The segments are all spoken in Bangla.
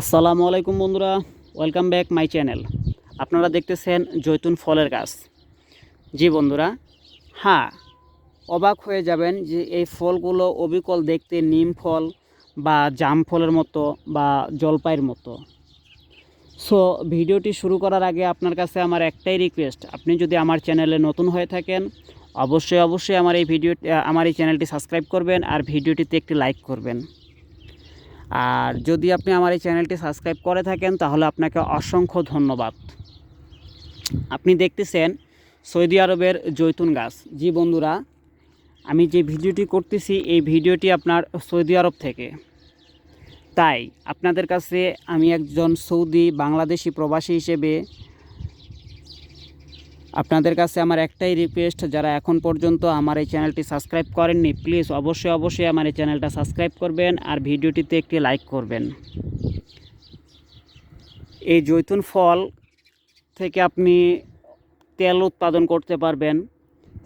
আসসালামু আলাইকুম বন্ধুরা, ওয়েলকাম ব্যাক মাই চ্যানেল। আপনারা দেখতেছেন জৈতুন ফলের গাছ। জি বন্ধুরা হ্যাঁ অবাক হয়ে যাবেন যে এই ফলগুলো অবিকল দেখতে নিম ফল বা জাম ফলের মতো বা জলপাইয়ের মতো। সো ভিডিওটি শুরু করার আগে আপনার কাছে আমার একটাই রিকোয়েস্ট আপনি যদি আমার চ্যানেলে নতুন হয়ে থাকেন, অবশ্যই অবশ্যই আমার এই ভিডিও আমার এই চ্যানেলটি সাবস্ক্রাইব করবেন আর ভিডিওটিতে একটি লাইক করবেন। আর যদি আপনি আমার এই চ্যানেলটি সাবস্ক্রাইব করে থাকেন, তাহলে আপনাকে অসংখ্য ধন্যবাদ। আপনি দেখতেছেন সৌদি আরবের জৈতুন গাছ। জি বন্ধুরা, আমি যে ভিডিওটি করতেছি, এই ভিডিওটি আপনার সৌদি আরব থেকে। তাই আপনাদের কাছে আমি একজন সৌদি বাংলাদেশি প্রবাসী হিসেবে আপনাদের কাছে আমার একটাই রিকোয়েস্ট যারা এখন পর্যন্ত আমার এই চ্যানেলটি সাবস্ক্রাইব করেননি প্লিজ অবশ্যই অবশ্যই আমার এই চ্যানেলটা সাবস্ক্রাইব করবেন আর ভিডিওটিতে একটি লাইক করবেন। এই জৈতুন ফল থেকে আপনি তেল উৎপাদন করতে পারবেন।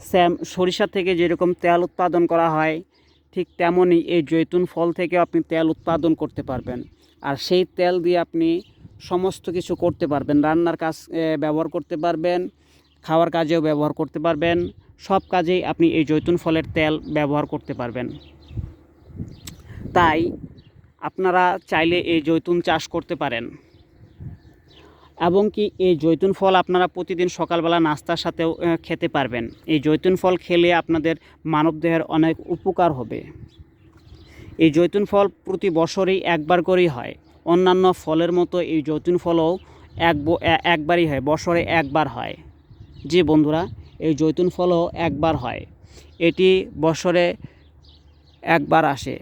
স্যাম, সরিষা থেকে যেরকম তেল উৎপাদন করা হয়, ঠিক তেমনই এই জৈতুন ফল থেকে আপনি তেল উৎপাদন করতে পারবেন। আর সেই তেল দিয়ে আপনি সমস্ত কিছু করতে পারবেন। রান্নার কাজ ব্যবহার করতে পারবেন। খাওয়ার কাজেও ব্যবহার করতে পারবেন। সব কাজেই আপনি এই জৈতুন ফলের তেল ব্যবহার করতে পারবেন। তাই আপনারা চাইলে এই জৈতুন চাষ করতে পারেন। এবং কি এই জৈতুন ফল আপনারা প্রতিদিন সকালবেলা নাস্তার সাথেও খেতে পারবেন। এই জৈতুন ফল খেলে আপনাদের মানবদেহের অনেক উপকার হবে। এই জৈতুন ফল প্রতি বছরেই একবার করেই হয়। অন্যান্য ফলের মতো এই জৈতুন ফলও এক একবারই হয়, বছরে একবার হয়। জি বন্ধুরা, এই জৈতুন ফলও একবার হয়। এটি বছরে একবার আসে।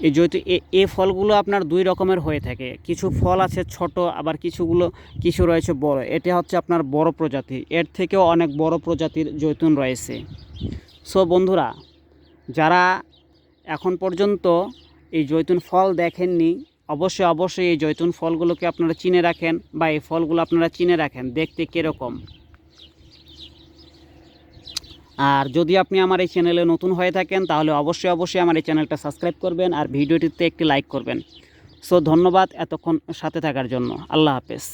এই জৈতুন এ- ফলগুলো আপনার দুই রকমের হয়ে থাকে। কিছু ফল আছে ছোট, আবার কিছুগুলো, কিছু রয়েছে বড়। এটা হচ্ছে আপনার বড় প্রজাতি। এর থেকেও অনেক বড় প্রজাতির জৈতুন রয়েছে। সো বন্ধুরা, যারা এখন পর্যন্ত এই জৈতুন ফল দেখেননি অবশ্যই অবশ্যই এই জৈতুন ফলগুলোকে আপনারা চিনে রাখেন বা এই ফলগুলো আপনারা চিনে রাখেন, দেখতে কীরকম। আর যদি আপনি আমার এই চ্যানেলে নতুন হয়ে থাকেন, তাহলে অবশ্যই অবশ্যই আমার এই চ্যানেলটা সাবস্ক্রাইব করবেন আর ভিডিওটিতে একটি লাইক করবেন। সো ধন্যবাদ এতক্ষণ সাথে থাকার জন্য। আল্লাহ হাফেজ।